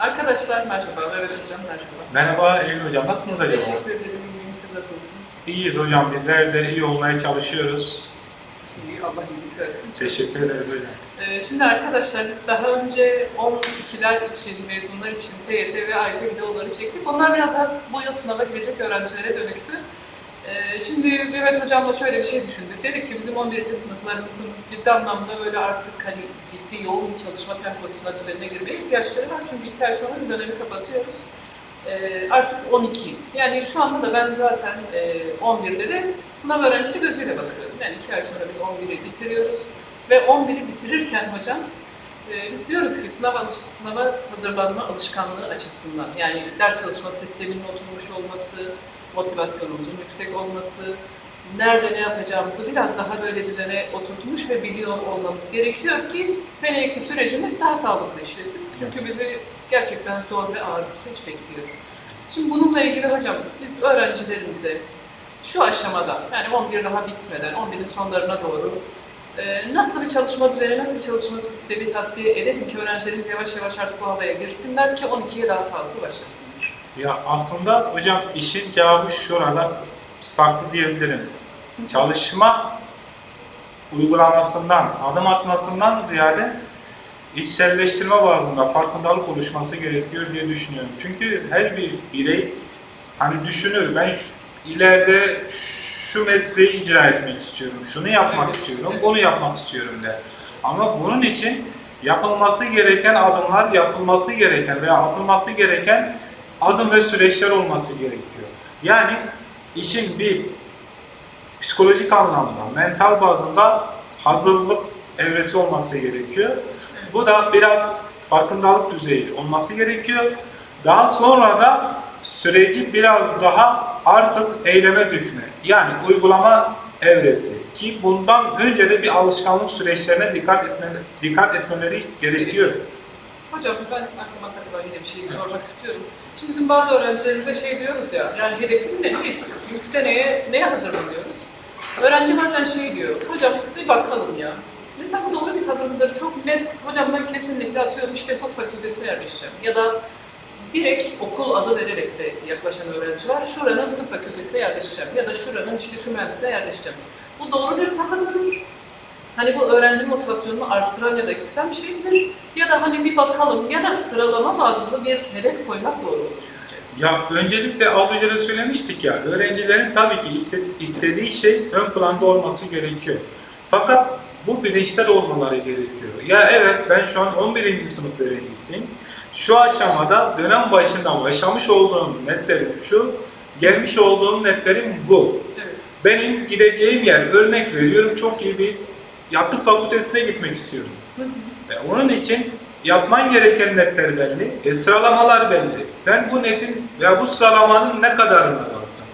Arkadaşlar merhaba, Mehmet Hocam merhaba. Merhaba Eylül Hocam, nasılsınız acaba? Teşekkür ederim, iyiyim. Siz nasılsınız? İyiyiz hocam, bizler de iyi olmaya çalışıyoruz. İyi, Allah iyilik versin. Teşekkür ederiz hocam. Ee, şimdi arkadaşlar biz daha önce 12'ler için, mezunlar için TYT ve AYT videoları çektik. Onlar biraz daha bu yıl sınava girecek öğrencilere dönüktü. Ee, şimdi Mehmet Hocam'la şöyle bir şey düşündük. Dedik ki bizim 11. sınıflarımızın ciddi anlamda böyle artık hani ciddi yoğun bir çalışma temposuna düzenine girmeye ihtiyaçları var. Çünkü iki ay sonra biz dönemi kapatıyoruz. Ee, artık 12'yiz. Yani şu anda da ben zaten e, 11'lere sınav öğrencisi gözüyle bakıyorum. Yani iki ay sonra biz 11'i bitiriyoruz. Ve 11'i bitirirken hocam e, biz diyoruz ki sınav alış, sınava hazırlanma alışkanlığı açısından yani ders çalışma sisteminin oturmuş olması, motivasyonumuzun yüksek olması, nerede ne yapacağımızı biraz daha böyle düzene oturtmuş ve biliyor olmamız gerekiyor ki seneki sürecimiz daha sağlıklı işlesin. Çünkü bizi gerçekten zor ve ağır bir süreç bekliyor. Şimdi bununla ilgili hocam biz öğrencilerimize şu aşamada yani 11 daha bitmeden 11'in sonlarına doğru nasıl bir çalışma düzeni, nasıl bir çalışma sistemi tavsiye edelim ki öğrencilerimiz yavaş yavaş artık bu havaya girsinler ki 12'ye daha sağlıklı başlasınlar. Ya aslında hocam işin cevabı şurada saklı diyebilirim. Çalışma uygulamasından, adım atmasından ziyade içselleştirme bazında farkındalık oluşması gerekiyor diye düşünüyorum. Çünkü her bir birey hani düşünür ben ileride şu mesleği icra etmek istiyorum, şunu yapmak Evet, istiyorum, evet. bunu yapmak istiyorum der. Ama bunun için yapılması gereken adımlar, yapılması gereken veya atılması gereken adım ve süreçler olması gerekiyor. Yani işin bir psikolojik anlamda, mental bazında hazırlık evresi olması gerekiyor. Bu da biraz farkındalık düzeyi olması gerekiyor. Daha sonra da süreci biraz daha artık eyleme dökme. Yani uygulama evresi ki bundan önce de bir alışkanlık süreçlerine dikkat etmeleri, dikkat etmeleri gerekiyor. Hocam ben aklıma takılan yine bir şeyi sormak istiyorum. Şimdi bizim bazı öğrencilerimize şey diyoruz ya, yani hedefin ne, ne istiyorsunuz? Seneye neye hazırlanıyoruz? Öğrenci bazen şey diyor, hocam bir bakalım ya. Mesela bu doğru bir tavırdır, çok net. Hocam ben kesinlikle atıyorum işte hukuk fakültesine yerleşeceğim. Ya da direkt okul adı vererek de yaklaşan öğrenci var. Şuranın tıp fakültesine yerleşeceğim. Ya da şuranın işte şu mühendisliğe yerleşeceğim. Bu doğru bir tavır mıdır? Hani bu öğrenci motivasyonunu artıran ya da eksilten bir şey midir? Ya da hani bir bakalım ya da sıralama bazlı bir hedef koymak doğru olur sizce? Ya öncelikle az önce de söylemiştik ya, öğrencilerin tabii ki iste- istediği şey ön planda olması gerekiyor. Fakat bu bilinçler olmaları gerekiyor. Ya evet ben şu an 11. sınıf öğrencisiyim. Şu aşamada dönem başında yaşamış olduğum netlerim şu, gelmiş olduğum netlerim bu. Evet. Benim gideceğim yer, örnek veriyorum çok iyi bir yakıt fakültesine gitmek istiyorum. Hı hı. E, onun için yapman gereken netler belli, e, sıralamalar belli. Sen bu netin veya bu sıralamanın ne kadarını alırsın?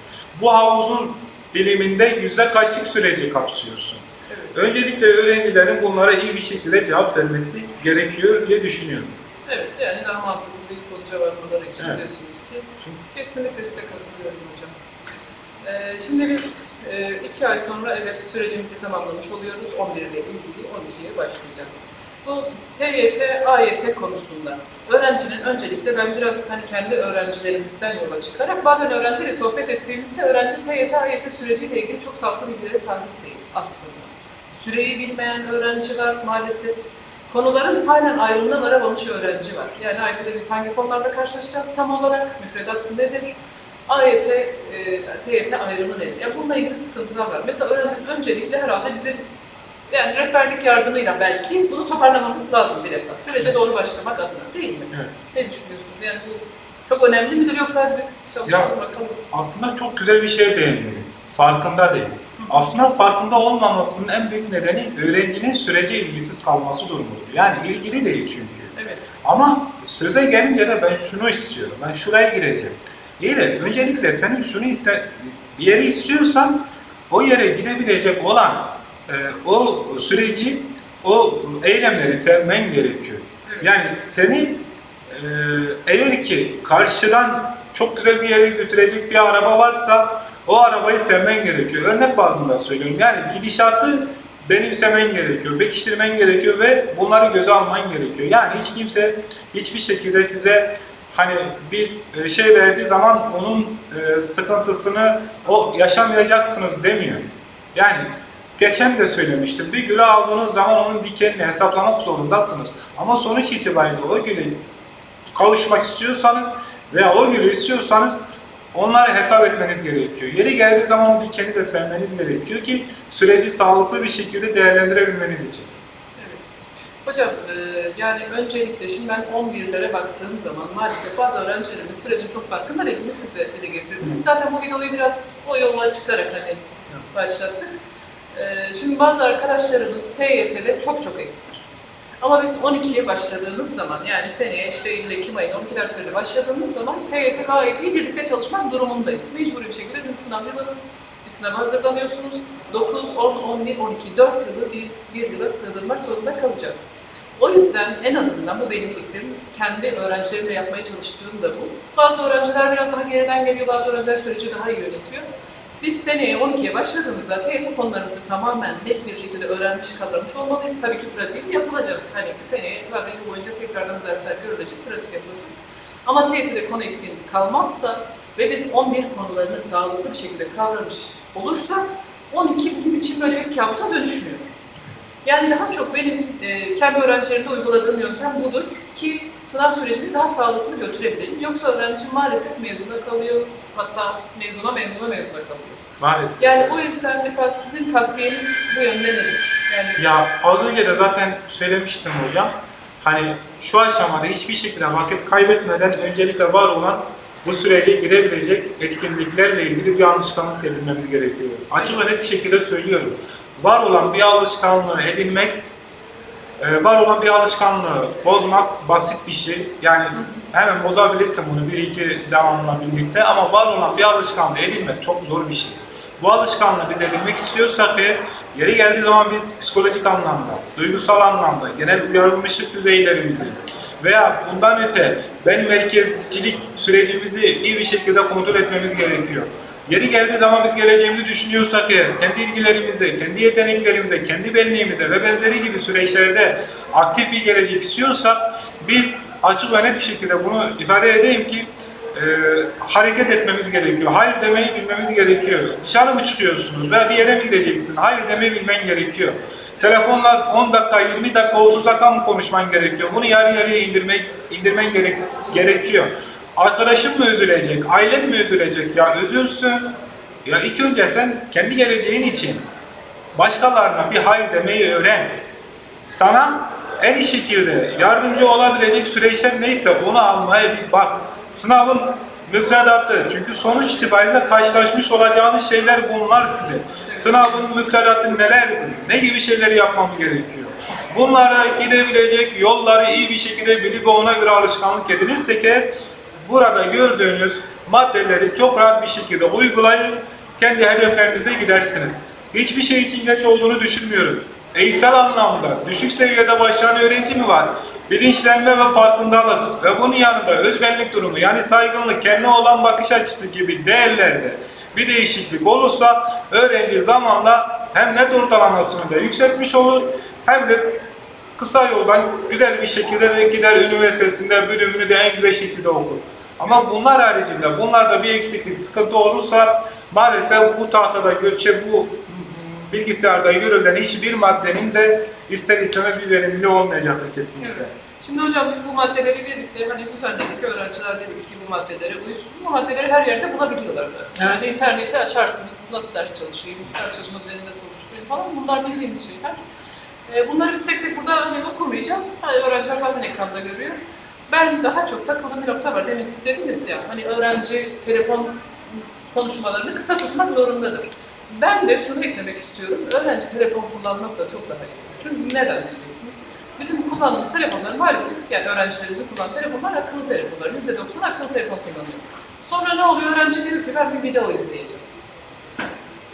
Bu havuzun diliminde yüzde kaçlık süreci kapsıyorsun? Evet. Öncelikle öğrencilerin bunlara iyi bir şekilde cevap vermesi gerekiyor diye düşünüyorum. Evet yani daha mantıklı bir sonuca varmaları için Evet. diyorsunuz ki. Kesinlikle size katılıyorum hocam. Ee, şimdi biz e, iki ay sonra evet sürecimizi tamamlamış oluyoruz. 11 ile ilgili 12'ye başlayacağız. Bu TYT, AYT konusunda öğrencinin öncelikle ben biraz hani kendi öğrencilerimizden yola çıkarak bazen öğrenciyle sohbet ettiğimizde öğrenci TYT, AYT süreciyle ilgili çok sağlıklı bilgilere sahip değil aslında. Süreyi bilmeyen öğrenci var maalesef. Konuların halen ayrımına varamamış öğrenci var. Yani AYT'de biz hangi konularla karşılaşacağız tam olarak, müfredat nedir, AYT, e, TYT ayrımı nedir? Yani bununla ilgili sıkıntılar var. Mesela öğrenci öncelikle herhalde bizim yani rehberlik yardımıyla belki bunu toparlamamız lazım bir defa. Sürece doğru başlamak adına değil mi? Evet. Ne düşünüyorsunuz? Yani bu çok önemli midir yoksa biz çalışalım Ya- bakalım. Aslında çok güzel bir şeye değindiniz. Farkında değil. Aslında farkında olmamasının en büyük nedeni öğrencinin sürece ilgisiz kalması durumudur. Yani ilgili değil çünkü. Evet. Ama söze gelince de ben şunu istiyorum, ben şuraya gireceğim. İyi de öncelikle senin şunu ise bir yeri istiyorsan o yere gidebilecek olan e, o süreci, o eylemleri sevmen gerekiyor. Evet. Yani seni e, eğer ki karşıdan çok güzel bir yere götürecek bir araba varsa o arabayı sevmen gerekiyor. Örnek bazında söylüyorum. Yani gidişatı benimsemen gerekiyor, pekiştirmen gerekiyor ve bunları göze alman gerekiyor. Yani hiç kimse hiçbir şekilde size hani bir e, şey verdiği zaman onun e, sıkıntısını o yaşamayacaksınız demiyor. Yani geçen de söylemiştim. Bir gülü aldığınız zaman onun dikenini hesaplamak zorundasınız. Ama sonuç itibariyle o güle kavuşmak istiyorsanız veya o gülü istiyorsanız onları hesap etmeniz gerekiyor. Yeri geldiği zaman o dikeni de sevmeniz gerekiyor ki süreci sağlıklı bir şekilde değerlendirebilmeniz için. Evet. Hocam e, yani öncelikle şimdi ben 11'lere baktığım zaman maalesef bazı öğrencilerimiz sürecin çok farkında değil. Bunu siz de dile getirdiniz. Zaten bu videoyu biraz o yolla çıkarak hani başlattık. E, şimdi bazı arkadaşlarımız TYT'de çok çok eksik. Ama biz 12'ye başladığımız zaman yani seneye işte Eylül Ekim ayında 12 derslerine başladığımız zaman TYT ve AYT'yi birlikte çalışmak durumundayız. Mecburi bir şekilde bir sınav yılınız, bir sınava hazırlanıyorsunuz. 9, 10, 11, 12, 4 yılı biz bir yıla sığdırmak zorunda kalacağız. O yüzden en azından bu benim fikrim. Kendi öğrencilerimle yapmaya çalıştığım da bu. Bazı öğrenciler biraz daha geriden geliyor, bazı öğrenciler süreci daha iyi yönetiyor. Biz seneye 12'ye başladığımızda TYT konularımızı tamamen net bir şekilde öğrenmiş, kavramış olmalıyız. Tabii ki pratik yapılacak. Hani seneye yıl boyunca tekrardan dersler görülecek, pratik yapılacak. Ama TYT'de konu eksiğimiz kalmazsa ve biz 11 konularını sağlıklı bir şekilde kavramış olursak 12 bizim için böyle bir kabusa dönüşmüyor. Yani daha çok benim e, kendi öğrencilerimde uyguladığım yöntem budur ki sınav sürecini daha sağlıklı götürebilelim. Yoksa öğrenci maalesef mezuna kalıyor, hatta mezuna mezuna mezuna kalıyor. Maalesef. Yani o yüzden mesela sizin tavsiyeniz bu yönde nedir? Yani Ya az önce de zaten söylemiştim hocam. Hani şu aşamada hiçbir şekilde vakit kaybetmeden öncelikle var olan bu sürece girebilecek etkinliklerle ilgili bir alışkanlık edinmemiz gerekiyor. Açık ve net bir şekilde söylüyorum. Var olan bir alışkanlığı edinmek, e, var olan bir alışkanlığı bozmak basit bir şey. Yani hemen bozabilirsin bunu bir iki devamla birlikte ama var olan bir alışkanlığı edinmek çok zor bir şey. Bu alışkanlığı biz edinmek istiyorsak eğer yeri geldiği zaman biz psikolojik anlamda, duygusal anlamda, genel uyarılmışlık düzeylerimizi veya bundan öte ben merkezcilik sürecimizi iyi bir şekilde kontrol etmemiz gerekiyor. Yeri geldiği zaman biz geleceğimizi düşünüyorsak eğer, kendi ilgilerimize, kendi yeteneklerimize, kendi benliğimize ve benzeri gibi süreçlerde aktif bir gelecek istiyorsak biz açık ve net bir şekilde bunu ifade edeyim ki e, hareket etmemiz gerekiyor. Hayır demeyi bilmemiz gerekiyor. Dışarı mı çıkıyorsunuz veya bir yere mi gideceksin? Hayır demeyi bilmen gerekiyor. Telefonla 10 dakika, 20 dakika, 30 dakika mı konuşman gerekiyor? Bunu yarı yarıya indirmek, indirmen gerek, gerekiyor. Arkadaşın mı üzülecek, ailen mi üzülecek? Ya üzülsün. Ya ilk önce sen kendi geleceğin için başkalarına bir hayır demeyi öğren. Sana en iyi şekilde yardımcı olabilecek süreçler neyse onu almaya bir bak. Sınavın müfredatı. Çünkü sonuç itibariyle karşılaşmış olacağınız şeyler bunlar size. Sınavın müfredatı nelerdir? Ne gibi şeyleri yapmam gerekiyor? Bunlara gidebilecek yolları iyi bir şekilde bilip ona göre alışkanlık edinirsek eğer burada gördüğünüz maddeleri çok rahat bir şekilde uygulayıp kendi hedeflerinize gidersiniz. Hiçbir şey için geç olduğunu düşünmüyorum. Eğitsel anlamda düşük seviyede başlayan öğrenci mi var? Bilinçlenme ve farkındalık ve bunun yanında özbenlik durumu yani saygınlık, kendine olan bakış açısı gibi değerlerde bir değişiklik olursa öğrenci zamanla hem net ortalamasını da yükseltmiş olur hem de kısa yoldan güzel bir şekilde de gider üniversitesinde bölümünü de en güzel şekilde okur. Ama bunlar haricinde bunlarda bir eksiklik, sıkıntı olursa maalesef bu tahtada görçe bu bilgisayarda görülen hiçbir maddenin de ister istemez bir verimli olmayacaktır kesinlikle. Evet. Şimdi hocam biz bu maddeleri birlikte hani düzenledik, öğrenciler dedik ki bu maddelere uysun. Bu maddeleri her yerde bulabiliyorlar zaten. Yani interneti açarsınız, nasıl ders çalışayım, ders çalışma düzeninde oluşturayım falan bunlar bildiğimiz şeyler. Ee, Bunları biz tek tek burada hani okumayacağız. Hani öğrenciler zaten ekranda görüyor. Ben daha çok takıldığım bir nokta var. Demin siz dediniz ya, hani öğrenci telefon konuşmalarını kısa tutmak zorundadır. Ben de şunu eklemek istiyorum. Öğrenci telefon kullanmazsa çok daha iyi. Çünkü neden diyeceksiniz? Bizim kullandığımız telefonlar maalesef, yani öğrencilerimizin kullandığı telefonlar akıllı telefonlar. %90 akıllı telefon kullanıyor. Sonra ne oluyor? Öğrenci diyor ki ben bir video izleyeceğim.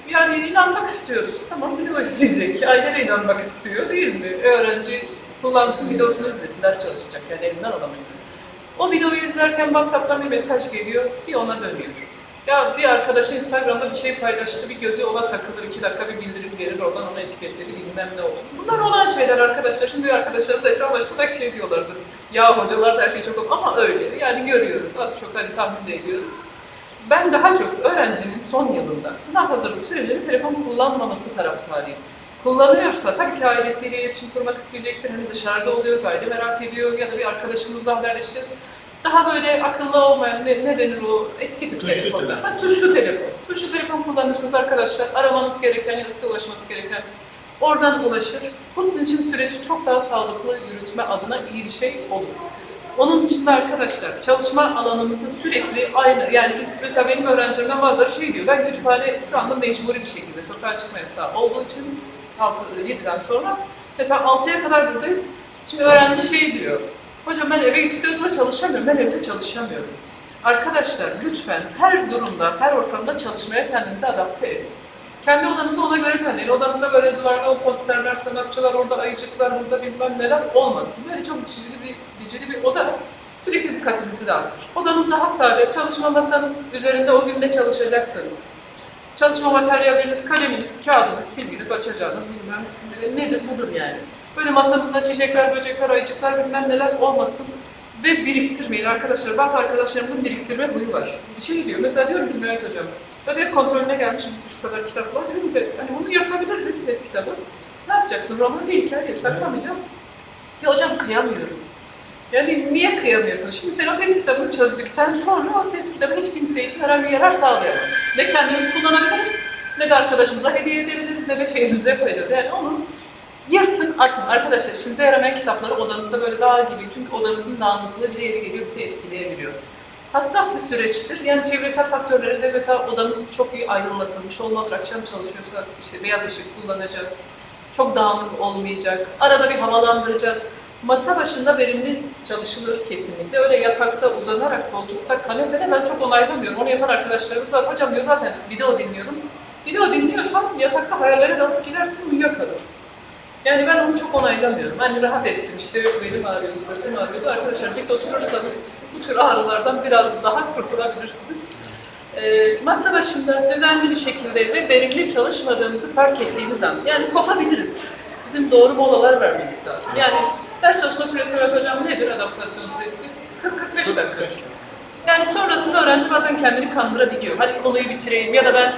Yani inanmak istiyoruz. Tamam video izleyecek. Aile de inanmak istiyor değil mi? Öğrenci kullansın videosunu izlesin, ders çalışacak. Yani elinden alamayız. O videoyu izlerken WhatsApp'tan bir mesaj geliyor, bir ona dönüyor. Ya bir arkadaşı Instagram'da bir şey paylaştı, bir gözü ona takılır, iki dakika bir bildirim gelir, oradan onu etiketledi, bilmem ne olur. Bunlar olan şeyler arkadaşlar. Şimdi arkadaşlarımız ekran başında şey diyorlardır. Ya hocalar da her şey çok ama öyle. Yani görüyoruz, az çok hani tahmin de ediyorum. Ben daha çok öğrencinin son yılında sınav hazırlık sürecinde telefon kullanmaması taraftarıyım. Kullanıyorsa tabii ki ailesiyle iletişim kurmak isteyecektir. Hani dışarıda oluyoruz, aile merak ediyor ya da bir arkadaşımızla haberleşeceğiz. Daha böyle akıllı olmayan, ne, ne denir o eski tip Tuşlu telefonlar. telefon. Ha, tuşlu telefon. Tuşlu telefon kullanırsınız arkadaşlar. Aramanız gereken ya da size ulaşması gereken oradan ulaşır. Bu sizin için süreci çok daha sağlıklı yürütme adına iyi bir şey olur. Onun dışında arkadaşlar çalışma alanımızı sürekli aynı yani biz mesela benim öğrencilerimden bazıları şey diyor ben kütüphane şu anda mecburi bir şekilde sokağa çıkma yasağı olduğu için 6 7'den sonra mesela 6'ya kadar buradayız. Şimdi öğrenci şey diyor. Hocam ben eve gittikten sonra çalışamıyorum. Ben evde çalışamıyorum. Arkadaşlar lütfen her durumda, her ortamda çalışmaya kendinizi adapte edin. Kendi odanızı ona göre düzenleyin. Odanızda böyle duvarda o posterler, sanatçılar, orada ayıcıklar, burada bilmem neler olmasın. Böyle çok içicili bir, dicili bir oda sürekli dikkatinizi dağıtır. Odanız daha sade, çalışma masanız üzerinde o günde çalışacaksanız. Çalışma materyalleriniz, kaleminiz, kağıdınız, silginiz, açacağınız bilmem e, nedir budur yani. Böyle masanızda çiçekler, böcekler, ayıcıklar bilmem neler olmasın ve biriktirmeyin arkadaşlar. Bazı arkadaşlarımızın biriktirme huyu var. Bir şey diyor, mesela diyorum ki Mehmet Hocam, ödev kontrolüne gelmiş şu kadar kitap var. Diyorum ki hani bunu yırtabilirdin test kitabı. Ne yapacaksın? Roman değil hikaye, saklamayacağız. Ya hocam kıyamıyorum. Yani niye kıyamıyorsun? Şimdi sen o test kitabını çözdükten sonra o test kitabı hiç kimse için herhangi bir yarar sağlayamaz. Ne kendimiz kullanabiliriz, ne de arkadaşımıza hediye edebiliriz, ne de çeyizimize koyacağız. Yani onu yırtın, atın. Arkadaşlar işinize yaramayan kitapları odanızda böyle dağ gibi. Çünkü odanızın dağınıklığı bile yeri geliyor, bizi etkileyebiliyor. Hassas bir süreçtir. Yani çevresel faktörleri de mesela odanız çok iyi aydınlatılmış olmalıdır. Akşam çalışıyorsak işte beyaz ışık kullanacağız. Çok dağınık olmayacak. Arada bir havalandıracağız. Masa başında verimli çalışılır kesinlikle. Öyle yatakta uzanarak, koltukta, kanepede ben çok onaylamıyorum. Onu yapan arkadaşlarımız var. Hocam diyor zaten video dinliyorum. Video dinliyorsan yatakta hayallere dalıp gidersin, uyuyakalırsın. Yani ben onu çok onaylamıyorum. Ben rahat ettim işte belim ağrıyordu, sırtım ağrıyordu. Arkadaşlar dik oturursanız bu tür ağrılardan biraz daha kurtulabilirsiniz. Ee, masa başında düzenli bir şekilde ve verimli çalışmadığımızı fark ettiğimiz an, yani kopabiliriz. Bizim doğru molalar vermemiz lazım. Yani ders çalışma süresi evet hocam nedir adaptasyon süresi? 40-45 dakika. Yani sonrasında öğrenci bazen kendini kandırabiliyor. Hadi konuyu bitireyim ya da ben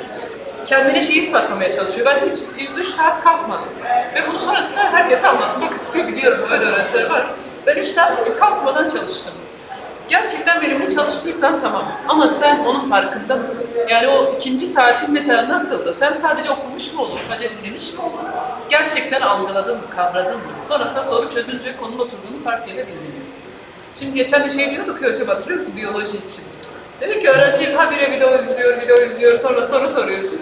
kendine şeyi ispatlamaya çalışıyor. Ben hiç 3 saat kalkmadım. Ve bunu sonrasında herkese anlatmak istiyor biliyorum böyle öğrenciler var. Ben 3 saat hiç kalkmadan çalıştım. Gerçekten verimli çalıştıysan tamam. Ama sen onun farkında mısın? Yani o ikinci saatin mesela nasıldı? Sen sadece okumuş mu oldun? Sadece dinlemiş mi oldun? Gerçekten algıladın mı? Kavradın mı? Sonrasında soru çözünce konunun oturduğunu fark edebildin mi? Şimdi geçen de şey diyorduk ya hocam hatırlıyor musun biyoloji için? Dedik ki öğrenci habire video izliyor, video izliyor sonra soru soruyorsun.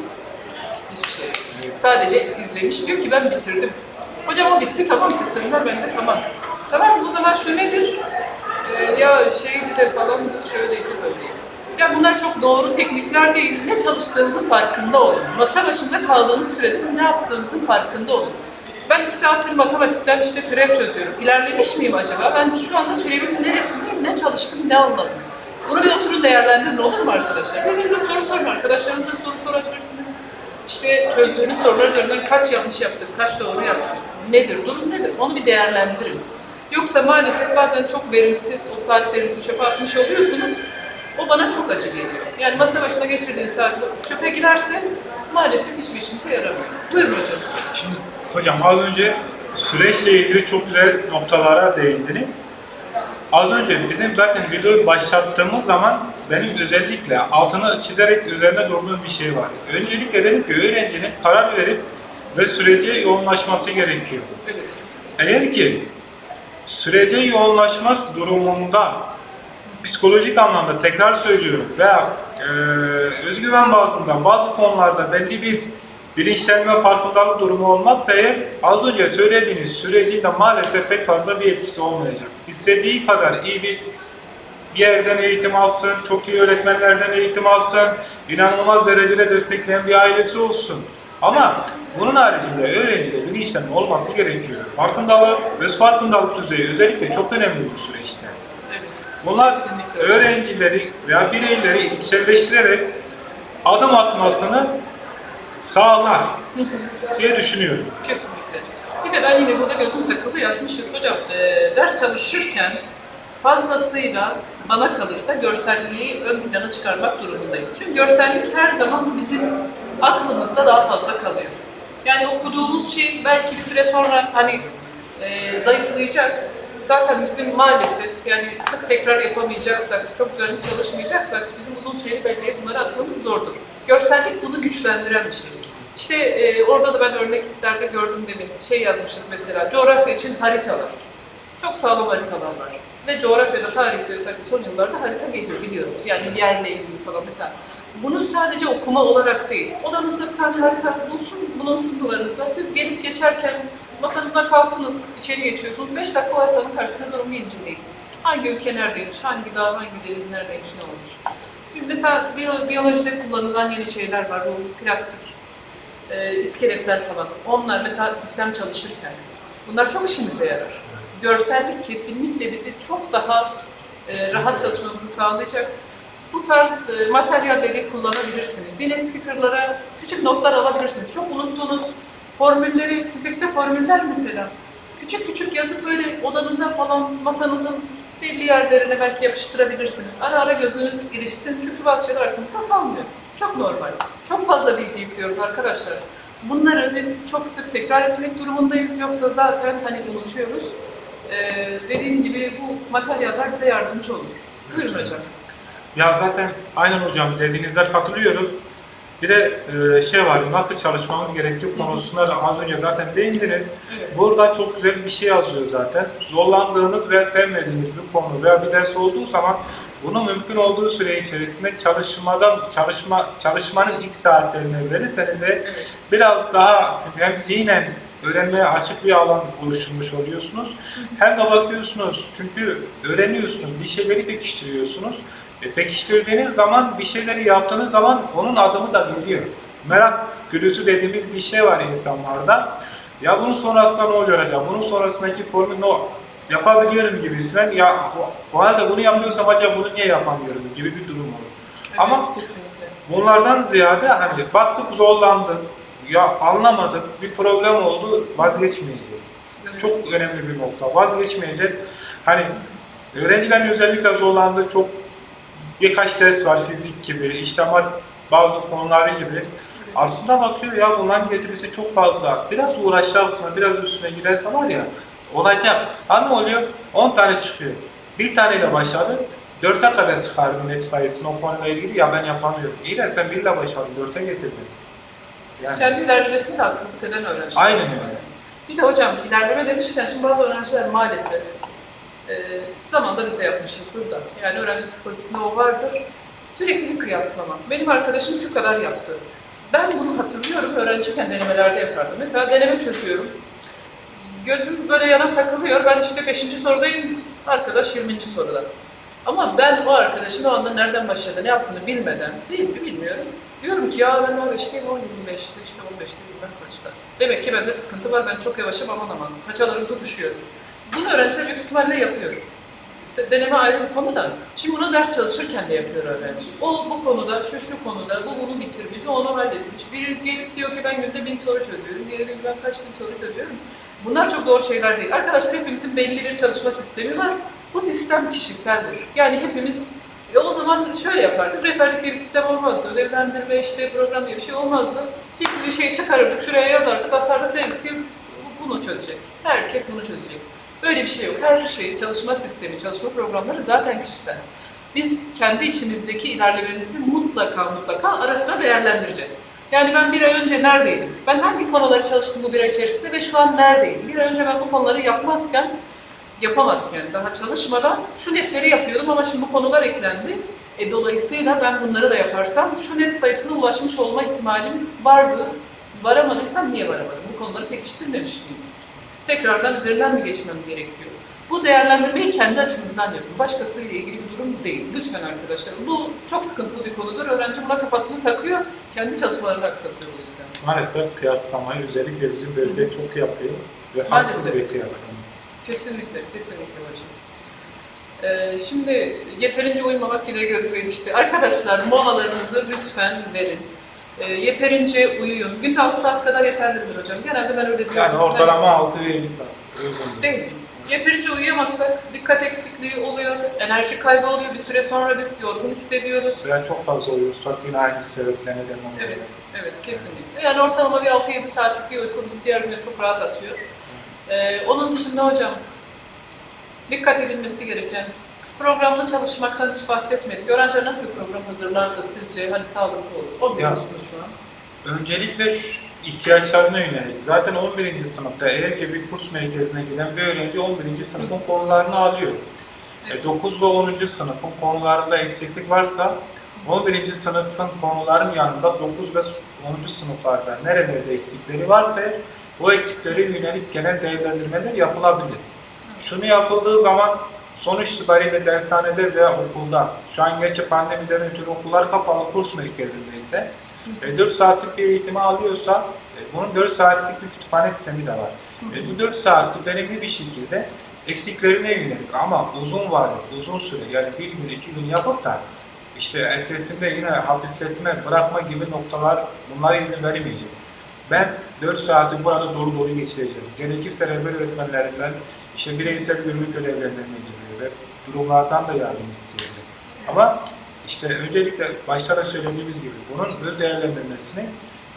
Hiçbir şey yok. Sadece izlemiş diyor ki ben bitirdim. Hocam o bitti tamam sistemler bende tamam. Tamam o zaman şu nedir? Ee, ya şeydi de falan şöyleydi böyleydi. Ya bunlar çok doğru teknikler değil. Ne çalıştığınızın farkında olun. Masa başında kaldığınız sürede ne yaptığınızın farkında olun. Ben iki saattir matematikten işte türev çözüyorum. İlerlemiş miyim acaba? Ben şu anda türevin neresindeyim, ne çalıştım, ne anladım? Bunu bir oturun değerlendirin olur mu arkadaşlar? Birbirinize soru sorun, arkadaşlarınıza soru sorabilirsiniz. İşte çözdüğünüz sorular üzerinden kaç yanlış yaptık, kaç doğru yaptık, nedir, durum nedir? Onu bir değerlendirin. Yoksa maalesef bazen çok verimsiz o saatlerinizi çöpe atmış oluyorsunuz. O bana çok acı geliyor. Yani masa başına geçirdiğiniz saat çöpe giderse maalesef hiçbir işimize yaramıyor. Buyurun hocam. Şimdi hocam az önce süreçle ilgili çok güzel noktalara değindiniz. Az önce bizim zaten videoyu başlattığımız zaman benim özellikle altını çizerek üzerine durduğum bir şey var. Öncelikle dedim ki öğrencinin karar verip ve sürece yoğunlaşması gerekiyor. Evet. Eğer ki sürece yoğunlaşma durumunda psikolojik anlamda tekrar söylüyorum veya e, özgüven bazında bazı konularda belli bir bilinçlenme farkındalık durumu olmazsa eğer az önce söylediğiniz sürecin de maalesef pek fazla bir etkisi olmayacak. İstediği kadar iyi bir bir yerden eğitim alsın, çok iyi öğretmenlerden eğitim alsın, inanılmaz derecede destekleyen bir ailesi olsun. Ama bunun haricinde öğrencide bilinçlenme olması gerekiyor. Farkındalık, öz farkındalık düzeyi özellikle çok önemli bu süreçte. Bunlar öğrencileri veya bireyleri içselleştirerek adım atmasını sağlar diye düşünüyorum. Kesinlikle. Bir de ben yine burada gözüm takılı yazmışız hocam. e, ders çalışırken fazlasıyla bana kalırsa görselliği ön plana çıkarmak durumundayız. Çünkü görsellik her zaman bizim aklımızda daha fazla kalıyor. Yani okuduğumuz şey belki bir süre sonra hani e, zayıflayacak. Zaten bizim maalesef yani sık tekrar yapamayacaksak, çok düzenli çalışmayacaksak bizim uzun süreli belleğe bunları atmamız zordur. Görsellik bunu güçlendiren bir şey. İşte e, orada da ben örneklerde gördüm demin şey yazmışız mesela coğrafya için haritalar. Çok sağlam haritalar var. Ve coğrafyada tarihte özellikle son yıllarda harita geliyor biliyoruz. Yani yerle ilgili falan mesela. Bunu sadece okuma olarak değil, odanızda bir tane harita bulsun, bulunsun duvarınızda. Siz gelip geçerken masanızdan kalktınız, içeri geçiyorsunuz. 5 dakika o haritanın karşısında durumu inceleyin. Hangi ülke neredeymiş, hangi dağ, hangi deniz neredeymiş, ne olmuş. Şimdi mesela biyo- biyolojide kullanılan yeni şeyler var, bu plastik e, iskeletler falan. Onlar mesela sistem çalışırken bunlar çok işimize yarar. Görsellik kesinlikle bizi çok daha e, rahat çalışmamızı sağlayacak. Bu tarz e, materyalleri kullanabilirsiniz. Yine stickerlara küçük notlar alabilirsiniz. Çok unuttuğunuz formülleri, fizikte formüller mesela. Küçük küçük yazıp böyle odanıza falan masanızın belli yerlerine belki yapıştırabilirsiniz. Ara ara gözünüz girişsin çünkü bazı şeyler aklınızda kalmıyor. Çok normal. Çok fazla bilgi yüklüyoruz arkadaşlar. Bunları biz çok sık tekrar etmek durumundayız yoksa zaten hani unutuyoruz. Ee, dediğim gibi bu materyaller bize yardımcı olur. Buyurun hocam. Ya zaten aynen hocam dediğinize katılıyorum. Bir de e, şey var, nasıl çalışmamız gerektiği konusunda da az önce zaten değindiniz. Evet. Burada çok güzel bir şey yazıyor zaten. Zorlandığınız veya sevmediğiniz bir konu veya bir ders olduğu zaman bunu mümkün olduğu süre içerisinde çalışmadan çalışma çalışmanın ilk saatlerine verirseniz de Evet. biraz daha hem zihnen öğrenmeye açık bir alan oluşturmuş oluyorsunuz. Hem de bakıyorsunuz çünkü öğreniyorsunuz, bir şeyleri pekiştiriyorsunuz. E, pekiştirdiğiniz zaman, bir şeyleri yaptığınız zaman onun adımı da geliyor. Merak güdüsü dediğimiz bir şey var insanlarda. Ya bunun sonrasında ne oluyor acaba? Bunun sonrasındaki formül ne? Yapabiliyorum gibisinden. Ya o halde bunu yapıyorsam acaba bunu niye yapamıyorum gibi bir durum olur. Evet, Ama- kesinlikle. Bunlardan ziyade hani baktık zorlandık, ya anlamadık, bir problem oldu, vazgeçmeyeceğiz. Evet. Çok önemli bir nokta. Vazgeçmeyeceğiz. Hani öğrencilerin özellikle zorlandığı çok birkaç ders var fizik gibi, işte ama bazı konuları gibi. Aslında bakıyor ya bunların getirisi çok fazla. Biraz uğraşsa aslında, biraz üstüne girerse var ya olacak. Ha ne oluyor? 10 tane çıkıyor. Bir taneyle başladı. 4'e kadar çıkardı net sayısını o konuyla ilgili. Ya ben yapamıyorum. İyi de sen 1 ile başladın, 4'e getirdin. Yani. Kendi ilerlemesini de haksızlık eden öğrenciler. Aynen öyle. Bir de hocam ilerleme demişken şimdi bazı öğrenciler maalesef e, zamanda biz de yapmışızdır da yani öğrenci psikolojisinde o vardır. Sürekli bir kıyaslama. Benim arkadaşım şu kadar yaptı. Ben bunu hatırlıyorum öğrenciyken denemelerde yapardım. Mesela deneme çözüyorum. Gözüm böyle yana takılıyor. Ben işte 5. sorudayım. Arkadaş 20. soruda. Ama ben o arkadaşın o anda nereden başladı, ne yaptığını bilmeden, değil mi bilmiyorum. Diyorum ki ya ben o 5'teyim, o 25'te, işte 15'te bilmem kaçta. Demek ki bende sıkıntı var, ben çok yavaşım aman aman. Paçalarım tutuşuyor. Bunu öğrenciler büyük ihtimalle yapıyor. De- Deneme ayrı bir konu da. Şimdi bunu ders çalışırken de yapıyor öğrenci. O bu konuda, şu şu konuda, bu bunu bitirmiş, onu halletmiş. Biri gelip diyor ki ben günde bin soru çözüyorum, diğeri diyor ben kaç bin soru çözüyorum. Bunlar çok doğru şeyler değil. Arkadaşlar hepimizin belli bir çalışma sistemi var. Bu sistem kişiseldir. Yani hepimiz e o zaman şöyle yapardık. Rehberlik diye bir sistem olmazdı. Ödevlendirme işte program diye bir şey olmazdı. Fix bir şey çıkarırdık, şuraya yazardık, asardık deriz ki bu- bunu çözecek. Herkes bunu çözecek. Böyle bir şey yok. Her şey, çalışma sistemi, çalışma programları zaten kişisel. Biz kendi içimizdeki ilerlememizi mutlaka mutlaka ara sıra değerlendireceğiz. Yani ben bir ay önce neredeydim? Ben hangi konuları çalıştım bu bir ay içerisinde ve şu an neredeyim? Bir ay önce ben bu konuları yapmazken yapamazken, daha çalışmadan şu netleri yapıyordum ama şimdi bu konular eklendi. E, dolayısıyla ben bunları da yaparsam şu net sayısına ulaşmış olma ihtimalim vardı. Varamadıysam niye varamadım? Bu konuları pekiştirmemiş miyim? Tekrardan üzerinden mi geçmem gerekiyor? Bu değerlendirmeyi kendi açınızdan yapın. Başkasıyla ilgili bir durum değil. Lütfen arkadaşlar. Bu çok sıkıntılı bir konudur. Öğrenci buna kafasını takıyor. Kendi çalışmalarını aksatıyor bu yüzden. Maalesef kıyaslamayı özellikle bizim bölge çok yapıyor ve haksız bir kıyaslama. Kesinlikle, kesinlikle hocam. Ee, şimdi yeterince uyumamak yine gözüme ilişti. Arkadaşlar molalarınızı lütfen verin. Ee, yeterince uyuyun. Günde 6 saat kadar yeterlidir hocam. Genelde ben öyle diyorum. Yani ortalama 6 ve 7 saat. Uygun. Değil. Yeterince uyuyamazsak dikkat eksikliği oluyor, enerji kaybı oluyor. Bir süre sonra biz yorgun hissediyoruz. Veya çok fazla uyursak yine aynı sebeplerine neden oluyor. Evet, evet kesinlikle. Yani ortalama bir 6-7 saatlik bir uyku bizi diğer güne çok rahat atıyor. Ee, onun dışında hocam, dikkat edilmesi gereken, programlı çalışmaktan hiç bahsetmedik. Öğrenciler nasıl bir program hazırlarsa sizce hani sağlıklı olur? 11. Ya. sınıf şu an. Öncelikle ihtiyaçlarına yönelik. Zaten 11. sınıfta eğer ki bir kurs merkezine giden bir öğrenci 11. sınıfın konularını alıyor. Evet. E, 9 ve 10. sınıfın konularında eksiklik varsa 11. sınıfın konuların yanında 9 ve 10. sınıflarda nerelerde eksikleri varsa o eksiklere yönelik genel değerlendirmeler yapılabilir. Şunu yapıldığı zaman sonuç itibariyle dershanede veya okulda, şu an gerçi pandemiden ötürü okullar kapalı kurs merkezindeyse, e, 4 saatlik bir eğitimi alıyorsa, e, bunun 4 saatlik bir kütüphane sistemi de var. E, bu 4 saati verimli bir şekilde eksiklerine yönelik ama uzun vadeli, uzun süre yani bir gün, iki gün yapıp da işte ertesinde yine hafifletme, bırakma gibi noktalar bunlara izin vermeyecek. Ben 4 saati burada dolu dolu geçireceğim. Gerekirse rehber öğretmenlerinden işte bireysel günlük gibi ve durumlardan da yardım istiyorum. Ama işte öncelikle başta da söylediğimiz gibi bunun öz değerlendirmesini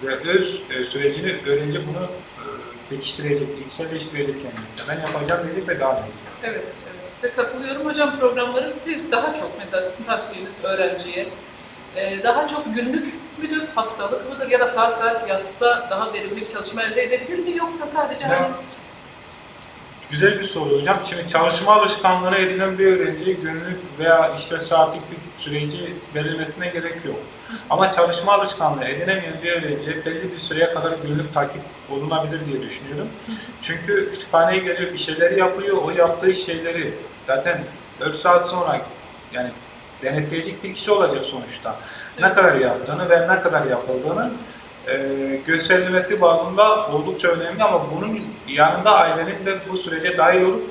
ve öz e, sürecini öğrenci bunu e, pekiştirecek, içselleştirecek kendisine. Ben yapacağım diyecek ve devam edecek. Evet, evet. Size katılıyorum hocam programları. Siz daha çok mesela sizin tavsiyeniz öğrenciye e, daha çok günlük müdür, haftalık mıdır ya da saat saat yazsa daha verimli bir çalışma elde edebilir mi yoksa sadece hani Güzel bir soru hocam. Şimdi çalışma alışkanlığı edinen bir öğrenciye günlük veya işte saatlik bir süreci verilmesine gerek yok. Ama çalışma alışkanlığı edinemeyen bir öğrenciye belli bir süreye kadar günlük takip olunabilir diye düşünüyorum. Çünkü kütüphaneye geliyor, bir şeyleri yapıyor, o yaptığı şeyleri zaten 4 saat sonra yani denetleyecek bir kişi olacak sonuçta. Ne kadar yaptığını ve ne kadar yapıldığını e, gösterilmesi bağlamında oldukça önemli ama bunun yanında ailenin de bu sürece dahil olup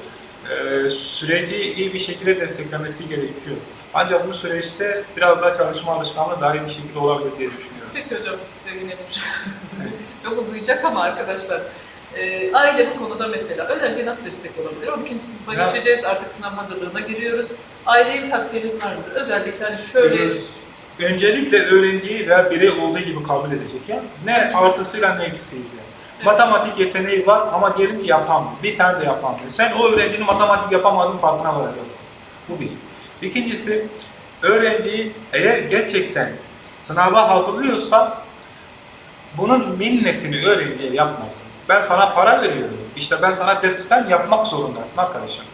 e, süreci iyi bir şekilde desteklemesi gerekiyor. Ancak bu süreçte biraz daha çalışma alışkanlığı daha iyi bir şekilde olabilir diye düşünüyorum. Peki hocam size bir Çok uzayacak ama arkadaşlar. E, aile bu konuda mesela öğrenciye nasıl destek olabilir? 12. sınıfa Ya- geçeceğiz, artık sınav hazırlığına giriyoruz. Aileye bir tavsiyeniz var mıdır? Özellikle hani şöyle... Ee, Öncelikle öğrenciyi veya birey olduğu gibi kabul edecek ya. Ne artısıyla ne eksiğiyle. Evet. Matematik yeteneği var ama diyelim ki yapamıyor. Bir tane de yapamıyor. Sen o öğrencinin matematik yapamadığının farkına varacaksın. Bu bir. İkincisi, öğrenciyi eğer gerçekten sınava hazırlıyorsa bunun minnetini öğrenciye yapmasın. Ben sana para veriyorum. İşte ben sana sen yapmak zorundasın arkadaşım.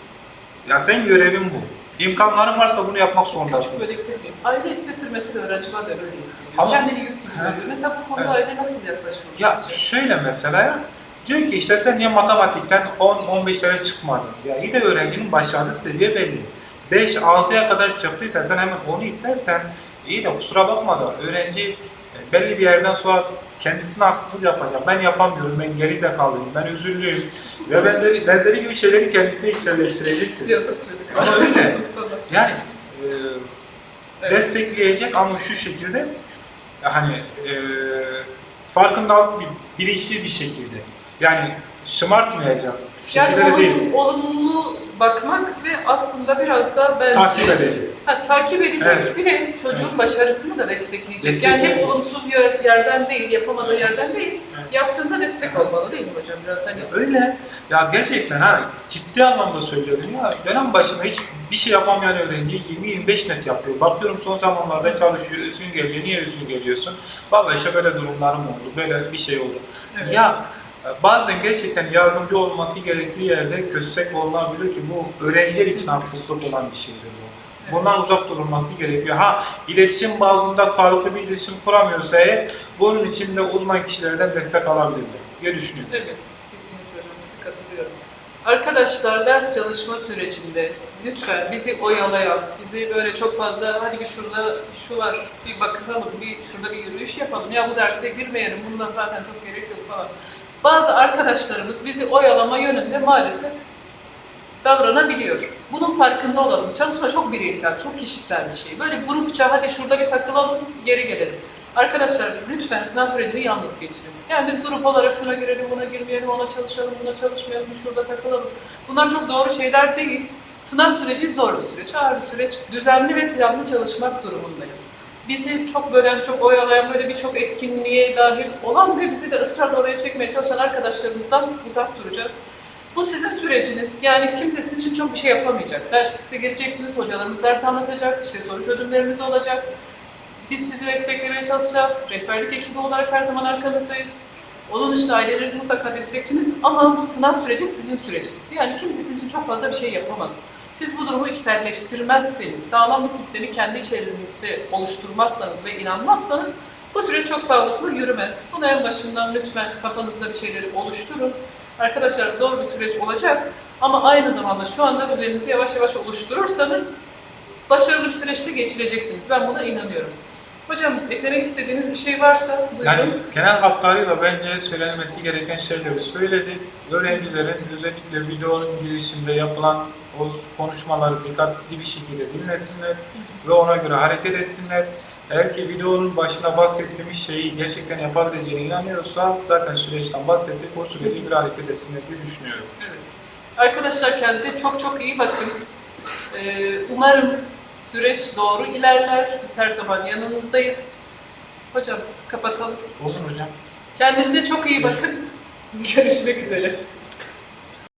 Ya sen görevin bu. İmkanların varsa bunu yapmak zorundasın. Küçük miyim? Aile hissettirmesi de öğrenci bazen öyle hissediyor. Ama- Kendini yük gibi görüyor. Mesela bu konuda aile nasıl yaklaşmalı Ya sizce? şöyle mesela ya, diyor ki işte sen niye matematikten 10-15'lere çıkmadın? Ya iyi de öğrencinin başladığı seviye belli. 5-6'ya kadar çıktıysa sen hemen onu istersen iyi de kusura bakma da öğrenci e, belli bir yerden sonra kendisine haksızlık yapacak. Ben yapamıyorum, ben geri zekalıyım, ben üzüllüyüm ve benzeri, benzeri gibi şeyleri kendisine içselleştirecektir. Yazık çocuk. Ama öyle. Yani e, Evet. destekleyecek ama şu şekilde hani e, farkındalık bir, bilinçli bir şekilde. Yani şımartmayacak Yani de değil. olum, olumlu bakmak ve aslında biraz da bence... Takip edecek. Ha, takip edecek. Evet. Bir de çocuğun başarısını da destekleyecek. Yani hep Destekleyecek. olumsuz yer- yerden değil, yapamadığı yerden değil, Evet. yaptığında destek olmalı değil mi hocam? Biraz hani Öyle. Ya gerçekten ha ciddi anlamda söylüyorum ya. Dönem başında hiç bir şey yapamayan öğrenci 20-25 net yapıyor. Bakıyorum son zamanlarda çalışıyor, üzgün geliyor. Niye üzgün geliyorsun? Vallahi işte böyle durumlarım oldu, böyle bir şey oldu. evet. Ya bazen gerçekten yardımcı olması gerektiği yerde köstek olunabiliyor ki bu öğrenciler için haksızlık olan bir şeydir bu. Bundan uzak durulması gerekiyor. Ha iletişim bazında sağlıklı bir iletişim kuramıyorsa eğer bunun için de uzman kişilerden destek alabilirler diye düşünüyorum. Evet, kesinlikle hocam size katılıyorum. Arkadaşlar ders çalışma sürecinde lütfen bizi oyalayan, bizi böyle çok fazla hadi bir şurada şu var, bir bakalım, bir şurada bir yürüyüş yapalım. Ya bu derse girmeyelim, bundan zaten çok gerek yok falan. Bazı arkadaşlarımız bizi oyalama yönünde maalesef davranabiliyor. Bunun farkında olalım. Çalışma çok bireysel, çok kişisel bir şey. Böyle grupça hadi şurada bir takılalım, geri gelelim. Arkadaşlar lütfen sınav sürecini yalnız geçirin. Yani biz grup olarak şuna girelim, buna girmeyelim, ona çalışalım, buna çalışmayalım, şurada takılalım. Bunlar çok doğru şeyler değil. Sınav süreci zor bir süreç, ağır bir süreç. Düzenli ve planlı çalışmak durumundayız. Bizi çok bölen, çok oyalayan, böyle birçok etkinliğe dahil olan ve bizi de ısrarla oraya çekmeye çalışan arkadaşlarımızdan uzak duracağız. Bu sizin süreciniz. Yani kimse sizin için çok bir şey yapamayacak. Derse geleceksiniz, hocalarımız ders anlatacak, işte soru çözümlerimiz olacak. Biz sizi desteklemeye çalışacağız. Rehberlik ekibi olarak her zaman arkanızdayız. Onun dışında aileleriniz mutlaka destekçiniz ama bu sınav süreci sizin süreciniz. Yani kimse sizin için çok fazla bir şey yapamaz. Siz bu durumu içselleştirmezseniz, sağlam bir sistemi kendi içerinizde oluşturmazsanız ve inanmazsanız bu süreç çok sağlıklı yürümez. Bunu en başından lütfen kafanızda bir şeyleri oluşturun. Arkadaşlar zor bir süreç olacak ama aynı zamanda şu anda düzeninizi yavaş yavaş oluşturursanız başarılı bir süreçte geçireceksiniz. Ben buna inanıyorum. Hocam eklemek istediğiniz bir şey varsa buyurun. Yani genel hatlarıyla bence söylenmesi gereken şeyleri söyledi. Öğrencilerin özellikle videonun girişinde yapılan o konuşmaları dikkatli bir şekilde dinlesinler ve ona göre hareket etsinler. Eğer ki videonun başına bahsettiğimiz şeyi gerçekten yapabileceğine inanıyorsa zaten süreçten bahsettik. O süreci bir hareket etsinler diye düşünüyorum. Evet. Arkadaşlar kendinize çok çok iyi bakın. Ee, umarım süreç doğru ilerler. Biz her zaman yanınızdayız. Hocam kapatalım. Olur mu hocam? Kendinize çok iyi bakın. Görüşmek üzere.